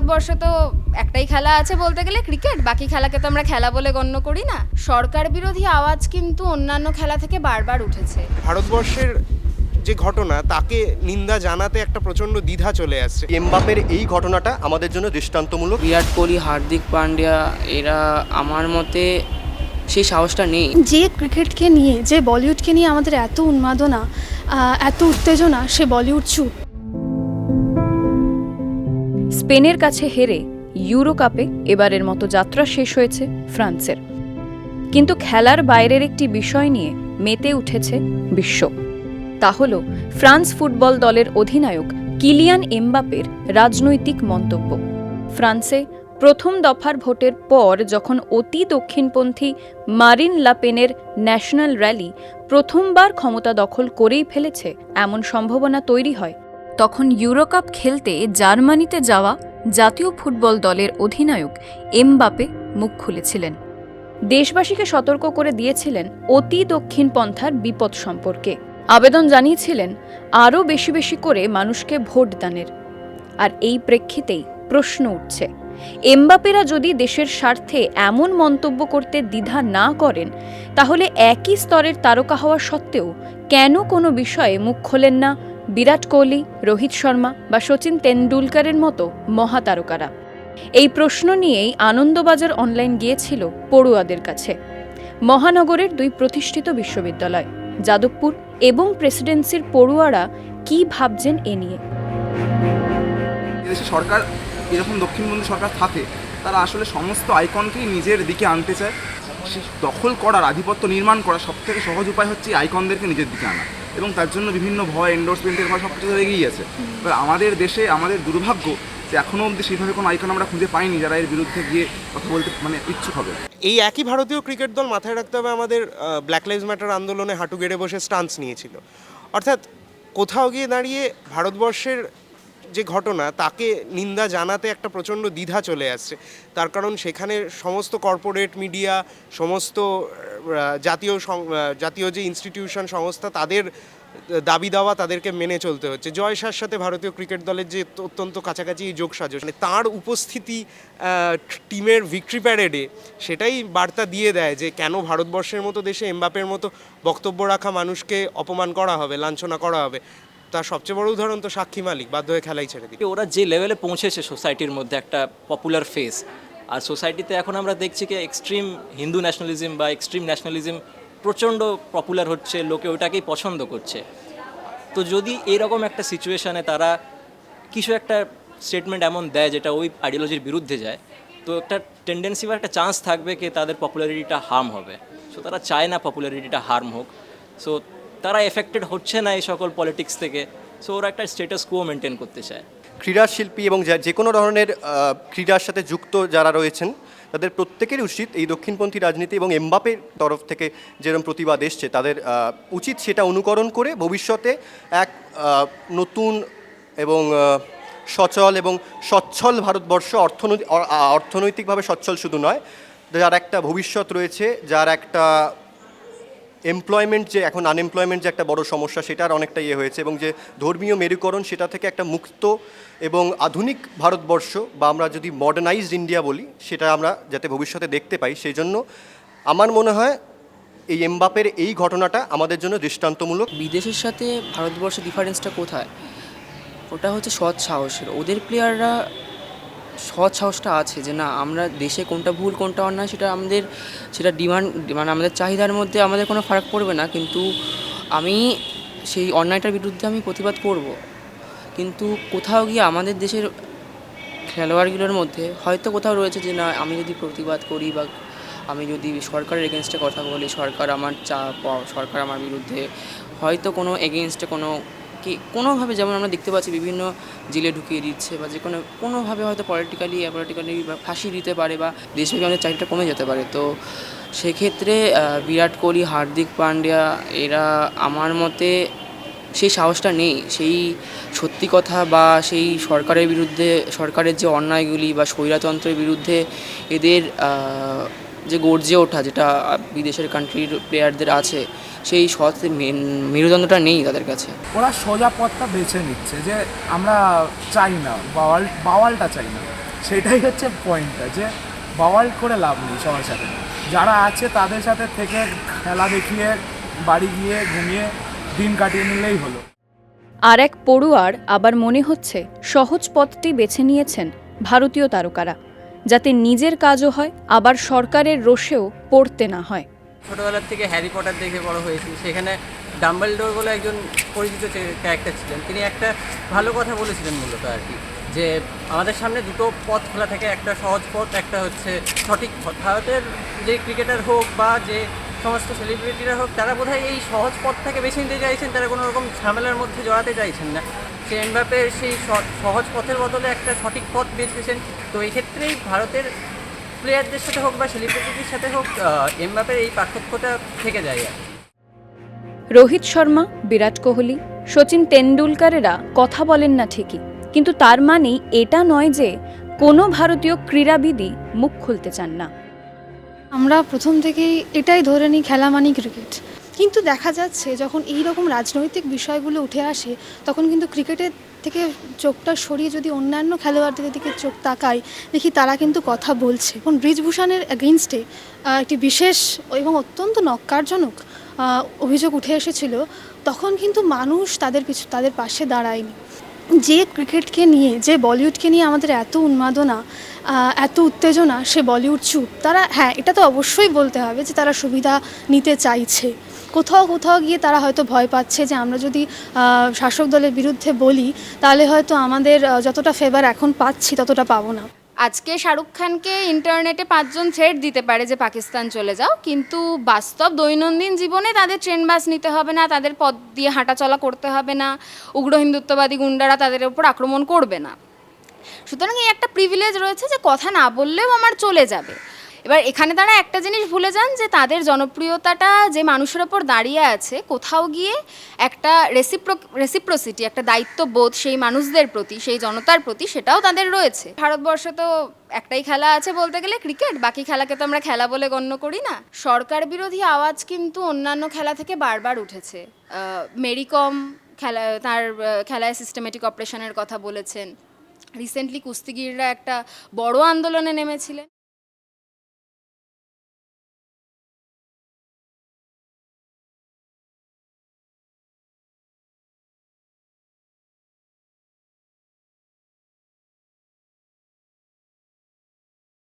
ভারতবর্ষে তো একটাই খেলা আছে বলতে গেলে ক্রিকেট বাকি খেলাকে তো আমরা খেলা বলে গণ্য করি না। সরকার বিরোধী আওয়াজ কিন্তু অন্যান্য খেলা থেকে বারবার উঠেছে। ভারতবর্ষের যে ঘটনা তাকে নিন্দা জানাতে একটা প্রচণ্ড দ্বিধা চলে আসছে। এমবাপের এই ঘটনাটা আমাদের জন্য দৃষ্টান্তমূলক। বিরাট কোহলি হার্দিক পান্ডিয়া এরা আমার মতে সেই সাহসটা নেই। যে ক্রিকেটকে নিয়ে যে বলিউডকে নিয়ে আমাদের এত উন্মাদনা এত উত্তেজনা সে বলিউড চুপ। স্পেনের কাছে হেরে ইউরো কাপে এবারের মতো যাত্রা শেষ হয়েছে ফ্রান্সের। কিন্তু খেলার বাইরের একটি বিষয় নিয়ে মেতে উঠেছে বিশ্ব। তা হল, ফ্রান্স ফুটবল দলের অধিনায়ক কিলিয়ান এমবাপের রাজনৈতিক মন্তব্য। ফ্রান্সে প্রথম দফার ভোটের পর যখন অতি দক্ষিণপন্থী মারিন লাপেনের ন্যাশনাল র্যালি প্রথমবার ক্ষমতা দখল করেই ফেলেছে, এমন সম্ভাবনা তৈরি হয়। তখন ইউরোকাপ খেলতে জার্মানিতে যাওয়া জাতীয় ফুটবল দলের অধিনায়ক এমবাপে মুখ খুলেছিলেন। দেশবাসীকে সতর্ক করে দিয়েছিলেন অতি দক্ষিণ পন্থার বিপদ সম্পর্কে। আবেদন জানিয়েছিলেন, আরও বেশি বেশি করে মানুষকে ভোট দানের আর এই প্রেক্ষিতেই প্রশ্ন উঠছে এমবাপেরা যদি দেশের স্বার্থে এমন মন্তব্য করতে দ্বিধা না করেন, তাহলে একই স্তরের তারকা হওয়া সত্ত্বেও কেন কোনো বিষয়ে মুখ খোলেন না? বিরাট কোহলি, রোহিত শর্মা বা সচিন তেন্ডুলকারের মতো মহাতারকারা। এই প্রশ্ন নিয়েই আনন্দবাজার অনলাইন গিয়েছিল পড়ুয়াদের কাছে। মহানগরের দুই প্রতিষ্ঠিত বিশ্ববিদ্যালয়, যাদবপুর এবং প্রেসিডেন্সির পড়ুয়ারা কি ভাবছেন এ নিয়ে? সরকার, এরকম দক্ষিণবঙ্গী সরকার থাকে, তারা আসলে সমস্ত আইকনকেই নিজের দিকে আনতে চায়। দখল করার আধিপত্য নির্মাণ করার সব থেকে সহজ উপায় হচ্ছে আইকনদেরকে নিজের দিকে আনা। এবং তার জন্য বিভিন্ন ভয় এন্ডোর্সমেন্টের ভয় সব কিছু এগিয়ে আছে। এবার আমাদের দেশে আমাদের দুর্ভাগ্য যে এখনও অবধি সেইভাবে কোনো আইকন আমরা খুঁজে পাইনি যারা এর বিরুদ্ধে গিয়ে কথা বলতে মানে ইচ্ছুক হবে। এই একই ভারতীয় ক্রিকেট দল মাথায় রাখতে হবে আমাদের ব্ল্যাক লাইভস ম্যাটার আন্দোলনে হাঁটু গেড়ে বসে স্টান্স নিয়েছিল। অর্থাৎ কোথাও গিয়ে দাঁড়িয়ে ভারতবর্ষের যে ঘটনা, তাকে নিন্দা জানাতে একটা প্রচণ্ড দ্বিধা চলে আসছে। তার কারণ সেখানে সমস্ত কর্পোরেট মিডিয়া, সমস্ত জাতীয় জাতীয় যে ইনস্টিটিউশন সংস্থা, তাদের দাবি দাওয়া তাদেরকে মেনে চলতে হচ্ছে। জয় জয়সার সাথে ভারতীয় ক্রিকেট দলের যে অত্যন্ত কাছাকাছি এই যোগ সাজস মানে তাঁর উপস্থিতি টিমের ভিক্টরি প্যারেডে সেটাই বার্তা দিয়ে দেয় যে কেন ভারতবর্ষের মতো দেশে এমবাপের মতো বক্তব্য রাখা মানুষকে অপমান করা হবে, লাঞ্ছনা করা হবে। তার সবচেয়ে বড় উদাহরণ তো সাক্ষী মালিক, বাধ্য হয়ে খেলাই ছেড়ে দিল ওরা যে লেভেলে পৌঁছেছে সোসাইটির মধ্যে একটা পপুলার ফেস আর সোসাইটিতে এখন আমরা দেখছি কি এক্সট্রিম হিন্দু ন্যাশনালিজম বা এক্সট্রিম ন্যাশনালিজম প্রচণ্ড পপুলার হচ্ছে, লোকে ওটাকেই পছন্দ করছে। তো যদি এরকম একটা সিচুয়েশানে তারা কিছু একটা স্টেটমেন্ট এমন দেয় যেটা ওই আইডিওলজির বিরুদ্ধে যায়, তো একটা টেন্ডেন্সি বা একটা চান্স থাকবে কি তাদের পপুলারিটিটা হার্ম হবে। সো তারা চায় না পপুলারিটিটা হার্ম হোক। সো তারা এফেক্টেড হচ্ছে না এই সকল পলিটিক্স থেকে। সো ওরা একটা স্টেটাস কুও মেনটেন করতে চায়। ক্রীড়া শিল্পী এবং যা- কোনো ধরনের ক্রীড়ার সাথে যুক্ত যারা রয়েছেন, তাদের প্রত্যেকেরই উচিত এই দক্ষিণপন্থী রাজনীতি এবং এমবাপের তরফ থেকে যেরকম প্রতিবাদ এসছে, তাদের উচিত সেটা অনুকরণ করে ভবিষ্যতে এক নতুন এবং সচল এবং সচ্ছল ভারতবর্ষ অর্থনৈতিক অর্থনৈতিকভাবে সচ্ছল শুধু নয়, যার একটা ভবিষ্যৎ রয়েছে, যার একটা এমপ্লয়মেন্ট যে, এখন আনএমপ্লয়মেন্ট যে একটা বড় সমস্যা, সেটার অনেকটা ইয়ে হয়েছে এবং যে ধর্মীয় মেরুকরণ, সেটা থেকে একটা মুক্ত এবং আধুনিক ভারতবর্ষ বা আমরা যদি মডার্নাইজড ইন্ডিয়া বলি, সেটা আমরা যাতে ভবিষ্যতে দেখতে পাই, সেই জন্য আমার মনে হয় এই এমবাপের এই ঘটনাটা আমাদের জন্য দৃষ্টান্তমূলক। বিদেশের সাথে ভারতবর্ষের ডিফারেন্সটা কোথায়? ওটা হচ্ছে সৎ সাহসের। ওদের প্লেয়াররা সৎ সাহসটা আছে যে না, আমরা দেশে কোনটা ভুল, কোনটা অন্যায়, সেটা আমাদের, সেটা ডিমান্ড মানে আমাদের চাহিদার মধ্যে আমাদের কোনো ফারাক পড়বে না। কিন্তু আমি সেই অন্যায়টার বিরুদ্ধে আমি প্রতিবাদ করব। কিন্তু কোথাও গিয়ে আমাদের দেশের খেলোয়াড়গুলোর মধ্যে হয়তো কোথাও রয়েছে যে না, আমি যদি প্রতিবাদ করি বা আমি যদি সরকারের এগেনস্টে কথা বলি, সরকার আমার চা সরকার আমার বিরুদ্ধে হয়তো কোনো এগেনস্টে কোনো কি, কোনোভাবে যেমন আমরা দেখতে পাচ্ছি বিভিন্ন জেলে ঢুকিয়ে দিচ্ছে বা যে কোনো কোনোভাবে হয়তো পলিটিক্যালি অ্যাপলিটিক্যালি বা ফাঁসি দিতে পারে বা দেশব্যাপী আমাদের চাকরিটা কমে যেতে পারে। তো সেক্ষেত্রে বিরাট কোহলি, হার্দিক পান্ডিয়া, এরা আমার মতে সেই সাহসটা নেই। সেই সত্যি কথা বা সেই সরকারের বিরুদ্ধে, সরকারের যে অন্যায়গুলি বা স্বৈরাতন্ত্রের বিরুদ্ধে এদের যে গর্জে ওঠা যেটা বিদেশের কান্ট্রির প্লেয়ারদের আছে সেই সৎ মেরুদণ্ডটা নেই তাদের কাছে। ওরা সোজা পথটা বেছে নিচ্ছে যে আমরা চাই না বাওয়াল বাওয়ালটা চাই না। সেটাই হচ্ছে পয়েন্টটা যে বাওয়াল করে লাভ নেই সবার সাথে। যারা আছে তাদের সাথে থেকে খেলা দেখিয়ে বাড়ি গিয়ে ঘুমিয়ে দিন কাটিয়ে নিলেই হলো। আর এক পড়ুয়ার আবার মনে হচ্ছে সহজ পথটি বেছে নিয়েছেন ভারতীয় তারকারা যাতে নিজের কাজও হয় আবার সরকারের রোষেও পড়তে না হয়। ছোটোবেলার থেকে হ্যারি পটার দেখে বড় হয়েছি। সেখানে ডাম্বেলডোর বলে একজন পরিচিত ক্যারেক্টার ছিলেন। তিনি একটা ভালো কথা বলেছিলেন মূলত আর কি, যে আমাদের সামনে দুটো পথ খোলা থাকে। একটা সহজ পথ, একটা হচ্ছে সঠিক পথ। ভারতের যে ক্রিকেটার হোক বা যে সমস্ত সেলিব্রিটিরা হোক, তারা বোধহয় এই সহজ পথটাকে বেছে নিতে চাইছেন। তারা কোনো রকম ঝামেলার মধ্যে জড়াতে চাইছেন না। সে এমবাপে সেই সহজ পথের বদলে একটা সঠিক পথ বেছেছেন তো এই ক্ষেত্রেই ভারতের প্লেয়ারদের সাথে হোক বা সেলিব্রিটিদের সাথে হোক এমবাপের এই পার্থক্যটা থেকে যায় আর রোহিত শর্মা বিরাট কোহলি সচিন তেন্ডুলকারেরা কথা বলেন না ঠিকই। কিন্তু তার মানেই এটা নয় যে কোনো ভারতীয় ক্রীড়াবিদই মুখ খুলতে চান না। আমরা প্রথম থেকেই এটাই ধরে নিই খেলা মানেই ক্রিকেট কিন্তু দেখা যাচ্ছে যখন এই রকম রাজনৈতিক বিষয়গুলো উঠে আসে, তখন কিন্তু ক্রিকেটের থেকে চোখটা সরিয়ে যদি অন্যান্য খেলোয়াড়দের দিকে চোখ তাকায়, দেখি তারা কিন্তু কথা বলছে। এবং ব্রিজভূষণের এগেনস্টে একটি বিশেষ এবং অত্যন্ত নক্কারজনক অভিযোগ উঠে এসেছিল, তখন কিন্তু মানুষ তাদের পিছু, তাদের পাশে দাঁড়ায়নি। যে ক্রিকেটকে নিয়ে, যে বলিউডকে নিয়ে আমাদের এত উন্মাদনা এত উত্তেজনা, সে বলিউড চুপ। তারা হ্যাঁ এটা তো অবশ্যই বলতে হবে যে তারা সুবিধা নিতে চাইছে। কোথাও কোথাও গিয়ে তারা হয়তো ভয় পাচ্ছে যে আমরা যদি শাসক দলের বিরুদ্ধে বলি, তাহলে হয়তো আমাদের যতটা ফেভার এখন পাচ্ছি ততটা পাবো না। আজকে শাহরুখ খানকে ইন্টারনেটে পাঁচজন থ্রেড দিতে পারে যে পাকিস্তান চলে যাও, কিন্তু বাস্তব দৈনন্দিন জীবনে তাদের ট্রেন বাস নিতে হবে না, তাদের পথ দিয়ে হাঁটাচলা করতে হবে না, উগ্র হিন্দুত্ববাদী গুন্ডারা তাদের উপর আক্রমণ করবে না। সুতরাং এই একটা প্রিভিলেজ রয়েছে যে কথা না বললেও আমার চলে যাবে। এবার এখানে তারা একটা জিনিস ভুলে যান যে তাদের জনপ্রিয়তাটা যে মানুষের ওপর দাঁড়িয়ে আছে, কোথাও গিয়ে একটা রেসিপ্রো রেসিপ্রোসিটি একটা দায়িত্ববোধ সেই মানুষদের প্রতি, সেই জনতার প্রতি সেটাও তাদের রয়েছে। ভারতবর্ষে তো একটাই খেলা আছে বলতে গেলে ক্রিকেট বাকি খেলাকে তো আমরা খেলা বলে গণ্য করি না। সরকার বিরোধী আওয়াজ কিন্তু অন্যান্য খেলা থেকে বারবার উঠেছে। মেরিকম খেলা, তার খেলায় সিস্টেমেটিক অপারেশনের কথা বলেছেন। রিসেন্টলি কুস্তিগিররা একটা বড় আন্দোলনে নেমেছিলেন।